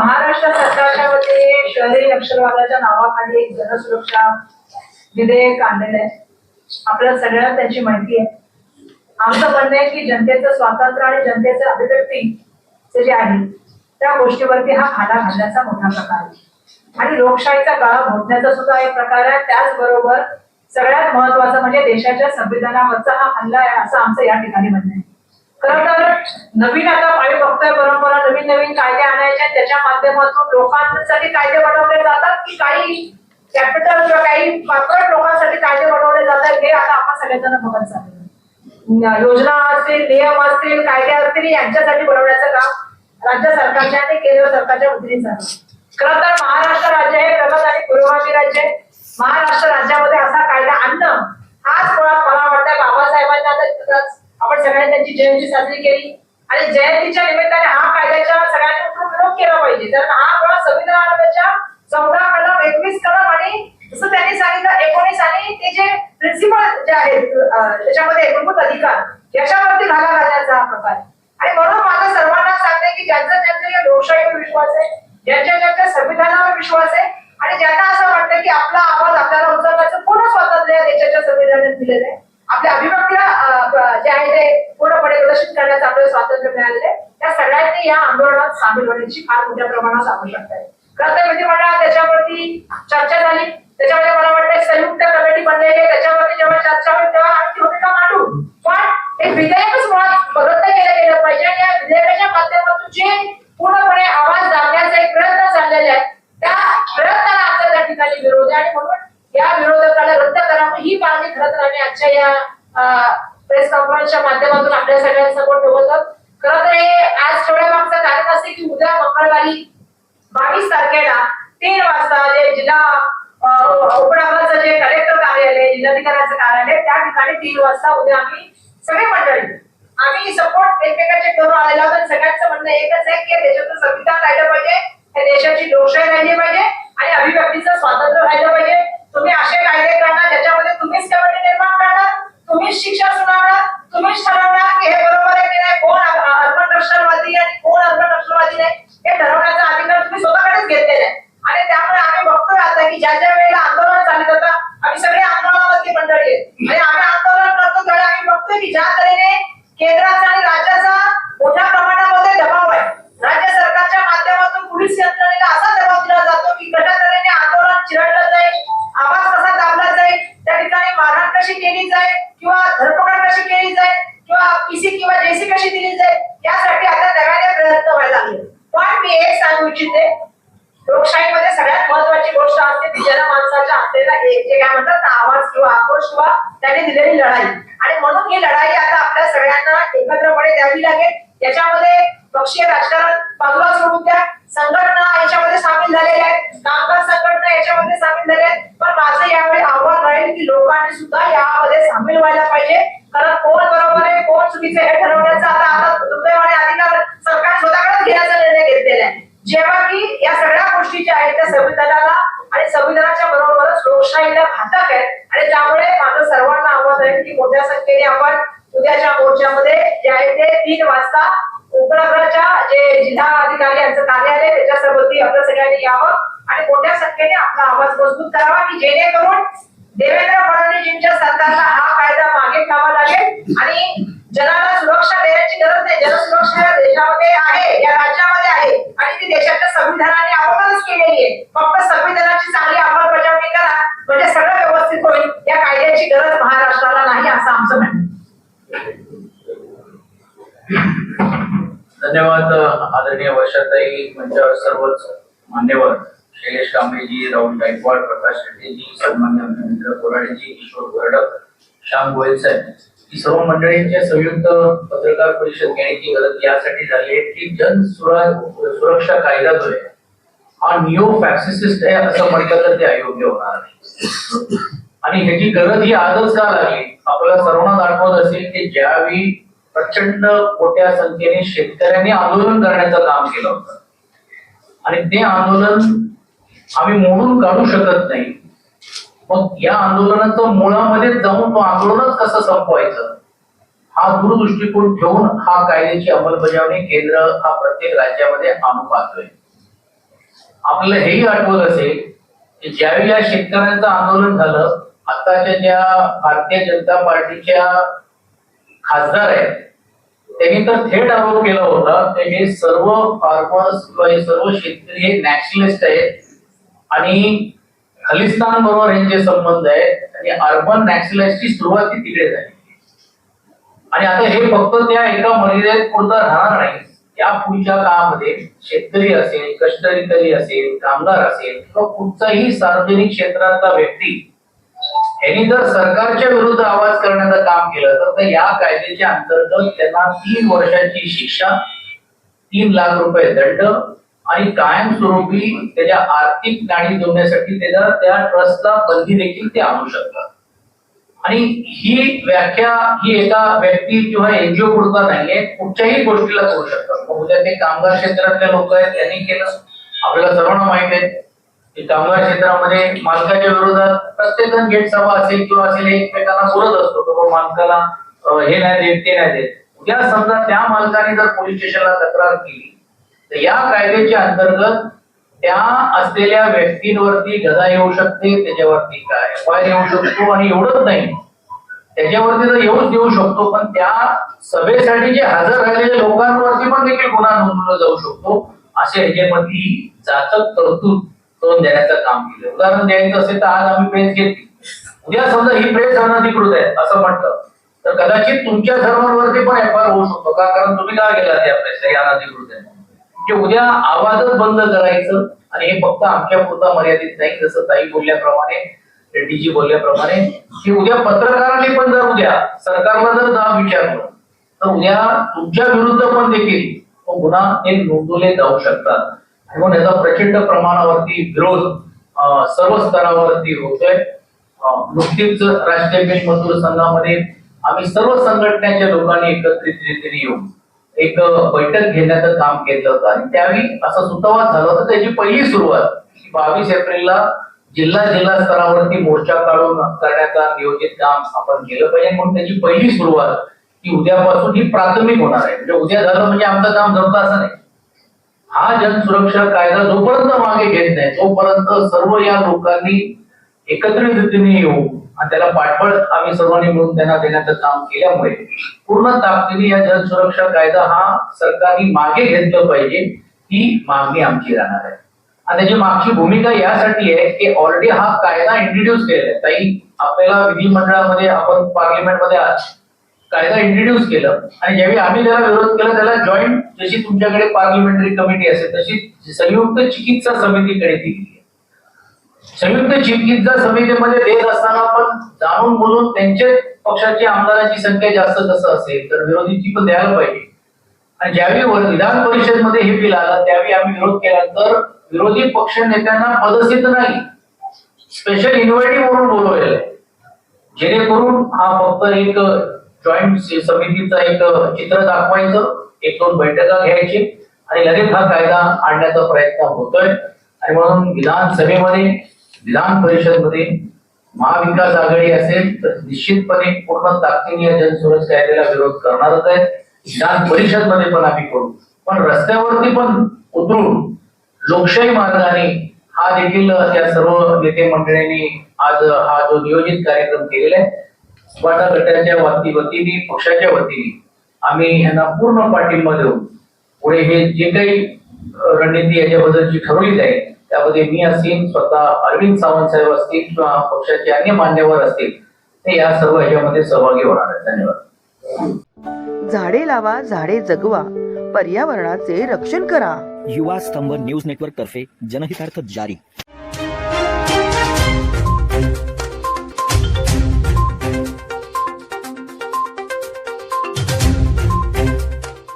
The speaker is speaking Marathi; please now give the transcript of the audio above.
महाराष्ट्र सरकारच्या वतीने शहरी नक्षलवादाच्या नावाखाली एक जनसुरक्षा विधेयक आणलेलं आहे. आपल्या सगळ्यांना त्याची माहिती आहे. आमचं म्हणणं आहे की जनतेचं स्वातंत्र्य आणि जनतेचं अभिव्यक्ती जे जे आहे त्या गोष्टीवरती हा खाला घालण्याचा मोठा प्रकार आहे. आणि लोकशाहीचा गाळा घोटण्याचा सुद्धा एक प्रकार आहे. त्याचबरोबर सगळ्यात महत्वाचं म्हणजे देशाच्या संविधानावरचा हा हल्ला आहे असं आमचं या ठिकाणी म्हणणं आहे. खरं तर नवीन आता आम्ही बघतोय परंपरा नवीन नवीन कायदे आणायचे त्याच्या माध्यमातून लोकांसाठी कायदे बनवले जातात की काही कॅपिटल किंवा काही कॉर्पोरेट लोकांसाठी कायदे बनवले जातात हे आता आपण सगळेजण बघत चाललो योजना असतील नियम असतील कायदे असतील यांच्यासाठी बनवण्याचं काम राज्य सरकारच्या आणि केंद्र सरकारच्या वतीने चालू खरं तर महाराष्ट्र राज्य हे प्रगत आणि पुरोगामी राज्य आहे. महाराष्ट्र राज्यामध्ये असा कायदा आणणं हाच मुळात मला वाटतं बाबासाहेबांना आपण सगळ्यांनी त्यांची जयंती साजरी केली. आणि जयंतीच्या निमित्ताने हा कायद्याच्या सगळ्यांनी उठून विरोध केला पाहिजे. कारण हा मुळात संविधानाच्या चौदा कलम एकवीस कलम आणि जसं त्यांनी सांगितलं एकोणीस आणि ते जे प्रिन्सिपल जे आहेत त्याच्यामध्ये एकूणभूत अधिकार याच्यावरती घाला घालण्याचा हा प्रकार. आणि म्हणून माझं सर्वांना सांगते की ज्यांचा ज्यांचा लोकशाहीवर विश्वास आहे ज्यांच्या ज्यांच्या संविधानावर विश्वास आहे आणि ज्यांना असं वाटतं की आपला आवाज आपल्याला उचलण्याचं पूर्ण स्वातंत्र्य देशाच्या संविधानात दिलेलं आहे आपल्या अभिव्यक्तीला जे आहे ते पूर्णपणे प्रदर्शित करण्याचं आपल्याला स्वातंत्र्य मिळालेलं आहे. त्या सगळ्यांनी या आंदोलनात सामील होण्याची फार मोठ्या प्रमाणात आवश्यकता आहे. खरं तर विधिमंडळात त्याच्यावरती चर्चा झाली. त्याच्यामध्ये मला वाटतं संयुक्त कमिटी बनलेली त्याच्यावरती जेव्हा चर्चा होईल तेव्हा आम्ही भूमिका मांडू? पण हे विधेयकच मुळात बदल केलं गेलं पाहिजे आणि या विधेयकाच्या माध्यमातून जे पूर्णपणे आवाज दाबण्याचा एक प्रयत्न चाललेले आहेत त्या प्रयत्नाला आमचा त्या ठिकाणी विरोध आहे आणि म्हणून या विरोधकाला ही मागणी खरं तर आम्ही आजच्या या प्रेस कॉन्फरन्सच्या माध्यमातून आपल्या सगळ्यांसमोर ठेवत आहोत. खरं तर हे आज थोड्या मागचं कारण असे की उद्या मंगळवारी बावीस तारखेला तीन वाजता जे जिल्हा उपराबाचं जे कलेक्टर कार्यालय जिल्हाधिकाऱ्यांचं कार्यालय त्या ठिकाणी तीन वाजता उद्या आम्ही सगळे मंडळी आम्ही सपोर्ट एकमेकाचे करून आलेला होता सगळ्यांचं म्हणणं एकच आहे की देशाचं संविधान राहिलं पाहिजे या देशाची लोकशाही राहिली पाहिजे आणि अभिव्यक्तीचं स्वातंत्र्य राहिलं पाहिजे. तुम्ही असे कायदे करणार ज्याच्यामध्ये तुम्हीच कमिटी निर्माण करणार तुम्हीच शिक्षा सुनावणार तुम्हीच ठरवणार की हे बरोबर आहे की नाही कोण अर्बन नक्षलवादी आणि कोण अर्बन नक्षलवादी नाही हे ठरवण्याचा अधिकार तुम्ही स्वतःकडेच घेतलेला आहे. आणि त्यामुळे आम्ही बघतोय आता की ज्या ज्या वेळेला आंदोलन चालत होता आम्ही सगळे आंदोलनावरती मंडळी आणि आम्ही आंदोलन करतो त्यावेळी आम्ही बघतोय की ज्या तऱ्हेने केंद्राचा आणि राज्याचा मोठ्या केली जाईल किंवा धरपकड कशी केली जाईल किंवा पीसी किंवा जेसी कशी दिली जाईल यासाठी आता नव्याने प्रयत्न व्हायला लागले. पण मी एक सांगू इच्छिते लोकशाहीमध्ये सगळ्यात महत्वाची गोष्ट असते ती जन माणसाच्या असलेला एक जे काय म्हणतात ना, आवाज किंवा आक्रोश किंवा त्याने दिलेली लढाई. आणि म्हणून ही लढाई आता आपल्या सगळ्यांना एकत्रपणे द्यावी लागेल. याच्यामध्ये पक्षीय राजकारण बाजूला सोडून द्या संघटना याच्यामध्ये सामील झालेल्या आहेत कामगार संघटना याच्यामध्ये सामील झाल्या आहेत पण माझं यावेळी आव्हान राहील की लोकांनी सुद्धा यामध्ये सामील व्हायला पाहिजे. कारण कोण बरोबर आहे कोण चुकीचं हे ठरवण्याचा आता आता दुर्दैवाने अधिकार सरकार स्वतःकडेच घेण्याचा निर्णय घेतलेला आहे. जेव्हा की या सगळ्या गोष्टी ज्या आहेत त्या संविधानाला आणि संविधानाच्या बरोबरच लोकशाहीला घातक आहेत. आणि त्यामुळे माझं सर्वांना आव्हान राहील की मोठ्या संख्येने आपण उद्याच्या मोर्चामध्ये जे आहे ते तीन वाजता उपनगराच्या जे जिल्हा अधिकारी यांचं कार्यालय त्याच्यासोबत आपल्या सगळ्यांनी यावं. आणि मोठ्या संख्येने आपला आवाज मजबूत करावा की जेणेकरून आणि जनाला सुरक्षा देण्याची गरज नाही. जनसुरक्षा या देशामध्ये आहे या राज्यामध्ये आहे. आणि ती देशाच्या संविधानाने आपणच केलेली आहे. फक्त संविधानाची चांगली अंमलबजावणी करा म्हणजे सगळं व्यवस्थित होईल. या कायद्याची गरज महाराष्ट्राला नाही असं आमचं म्हणणं धन्यवाद आदरणीय वर्षाताई मंचावर सर्वच मान्यवर शैलेश कांबळेजी राहुल गायकवाड प्रकाश शेट्टीजी सन्मान्य रवींद्र कोराडेजी किशोर गोरडक श्याम गोयल साहेब. सर्व मंडळींच्या संयुक्त पत्रकार परिषद घेण्याची गरज यासाठी झाली आहे की जन सुरक्षा कायदा जो आहे हा निओ फॅक्सिसिस्ट आहे असं म्हटलं तर ते अयोग्य होणार नाही. आणि ह्याची गरज ही आजच का लागली? आपल्याला सर्वांना आठवत असेल की ज्यावेळी प्रचंड मोठ्या संख्येने शेतकऱ्यांनी आंदोलन करण्याचं काम केलं होतं. आणि ते आंदोलन आम्ही मोडून काढू शकत नाही. मग या आंदोलनाचं मुळामध्ये जाऊन तो आंदोलनच कसं संपवायचं? हा दूरदृष्टिकोन ठेवून हा कायद्याची अंमलबजावणी केंद्र हा प्रत्येक राज्यामध्ये आणू पाहतोय. आपल्याला हेही आठवत असेल की ज्यावेळी या शेतकऱ्यांचं आंदोलन झालं आताच्या ज्या भारतीय जनता पार्टीच्या खासदार आहेत त्यांनी तर थेट आरोप केला होता की हे सर्व फार्मर्स किंवा हे सर्व शेतकरी हे नॅशनलिस्ट आहेत आणि खलिस्तान बरोबर यांचे संबंध आहेत आणि अर्बन नॅशनलिस्टची सुरुवात ही तिकडे झाली. आणि आता हे फक्त त्या एका मर्यादेत पुरतं राहणार नाही. या पुढच्या काळामध्ये शेतकरी असेल कष्टकरी असेल कामगार असेल किंवा कुठचाही सार्वजनिक क्षेत्रातला व्यक्ती यांनी जर सरकारच्या विरुद्ध आवाज करण्याचं काम केलं तर या कायद्याच्या अंतर्गत त्यांना तीन वर्षाची शिक्षा तीन लाख रुपये दंड आणि कायमस्वरूपी त्याच्या आर्थिक नाणी जोडण्यासाठी त्याला त्या ट्रस्टला बंदी देखील ते आणू शकतात. आणि ही व्याख्या ही एका व्यक्ती किंवा एनजीओ पुरता नाहीये कुठच्याही गोष्टीला करू शकतात. मग उद्या ते कामगार क्षेत्रातले लोक आहेत त्यांनी केलं आपल्याला सर्वांना माहीत आहे की कामगार क्षेत्रामध्ये मालकाच्या विरोधात प्रत्येक जण गेट सभा असेल किंवा असेल हे एकमेकांना बोलत असतो की मालकाला हे नाही देत ते नाही देत. उद्या समजा त्या मालकाने जर पोलीस स्टेशनला तक्रार केली तर या कायद्याच्या अंतर्गत त्या असलेल्या व्यक्तींवरती गदा येऊ शकते त्याच्यावरती काय एफ येऊ शकतो आणि एवढंच नाही. त्याच्यावरती तर येऊच देऊ शकतो पण त्या सभेसाठी जे हजर राहिलेल्या लोकांवरती पण देखील गुन्हा नोंदवला जाऊ शकतो असे ह्याच्यामध्ये जाचक तरतूद करून देण्याचं काम केलं. उदाहरण द्यायचं असेल तर आज आम्ही प्रेस घेतली. उद्या समजा ही प्रेस अनधिकृत आहे असं म्हटलं तर कदाचित तुमच्या सर्वांवरती पण एफ होऊ शकतो. का? कारण तुम्ही का गेला त्या प्रेसला या अनधिकृत आहे. की उद्या आवाजच बंद करायचं आणि हे फक्त आमच्या पुरता मर्यादित नाही जसं ताई बोलल्याप्रमाणे रेड्डीजी बोलल्याप्रमाणे की उद्या पत्रकारांनी पण जर उद्या सरकारला जर जाब विचारलं तर उद्या तुमच्या विरुद्ध पण देखील गुन्हा हे नोंदवले जाऊ शकतात. म्हणून याचा प्रचंड प्रमाणावरती विरोध सर्व स्तरावरती होतोय. नुकतीच राष्ट्रीय मजदूर संघामध्ये आम्ही सर्व संघटनेच्या लोकांनी एकत्रित रीतीने येऊन एक बैठक घेण्याचं काम केलं होतं. आणि त्यावेळी असा सुतवाद झाला होता. त्याची पहिली सुरुवात बावीस एप्रिलला जिल्हा जिल्हा स्तरावरती मोर्चा काढून करण्याचा नियोजित काम आपण केलं पाहिजे. म्हणून त्याची पहिली सुरुवात की उद्यापासून ही प्राथमिक होणार आहे. म्हणजे उद्या झालं म्हणजे आमचं काम जमतं असं नाही. हा जनसुरक्षा कायदा जोपर्यंत मागे घेत नाही तोपर्यंत सर्व या लोकांनी एकत्रित रीतीने येऊ आणि त्याला पाठबळ आम्ही सर्वांनी मिळून त्यांना देण्याचं काम केल्यामुळे पूर्ण ताकदीने या जनसुरक्षा कायदा हा सरकारने मागे घेतलं पाहिजे ही मागणी आमची राहणार आहे. आणि त्याची मागची भूमिका यासाठी आहे की ऑलरेडी हा कायदा इंट्रोड्यूस केलेला आहे ताई आपल्याला विधिमंडळामध्ये आपण पार्लिमेंटमध्ये आज कायदा इंट्रोड्यूस केलं. आणि ज्यावेळी आम्ही त्याला विरोध केला त्याला जॉईंट जशी तुमच्याकडे पार्लिमेंटरी कमिटी असेल तशी संयुक्त चिकित्सा समितीकडे ती संयुक्त चिकित्सा समितीमध्ये देत असताना पण जाणून बोलून त्यांच्या पक्षाची आमदारांची संख्या जास्त कसं असेल तर विरोधीची पण द्यायला पाहिजे. आणि ज्यावेळी विधान विधान परिषदमध्ये हे बिल आलं त्यावेळी आम्ही विरोध केला तर विरोधी पक्ष नेत्यांना पदसिद्ध नाही. स्पेशल इन्व्हायटिव्ह म्हणून बोलवलेलं आहे. जेणेकरून हा फक्त एक जॉईंट समितीचा एक चित्र दाखवायचं एक दोन बैठका घ्यायची आणि लगेच हा कायदा आणण्याचा प्रयत्न होतोय. आणि म्हणून विधानसभेमध्ये विधान परिषदमध्ये महाविकास आघाडी असेल तर निश्चितपणे पूर्ण ताकदीने या जनसुरक्षा कायद्याला विरोध करणारच आहे विधान परिषदमध्ये पण आम्ही करू. पण रस्त्यावरती पण उतरून लोकशाही मार्गाने हा देखील त्या सर्व नेते मंडळींनी आज हा जो नियोजित कार्यक्रम केलेला आहे वाटा गटाच्या वती वतीने पक्षाच्या वतीने आम्ही यांना पूर्ण पाठिंबा देऊ पुढे हे जे काही रणनीती याच्याबद्दलची ठरवली जाईल त्यामध्ये मी असेल स्वतः अरविंद सावंत साहेब असतील किंवा पक्षाचे अन्य मान्यवर असतील ते या सर्व ह्याच्यामध्ये सहभागी होणार आहेत. धन्यवाद. झाडे लावा झाडे जगवा पर्यावरणाचे रक्षण करा. युवा स्तंभ न्यूज नेटवर्क तर्फे जनहितार्थ जारी.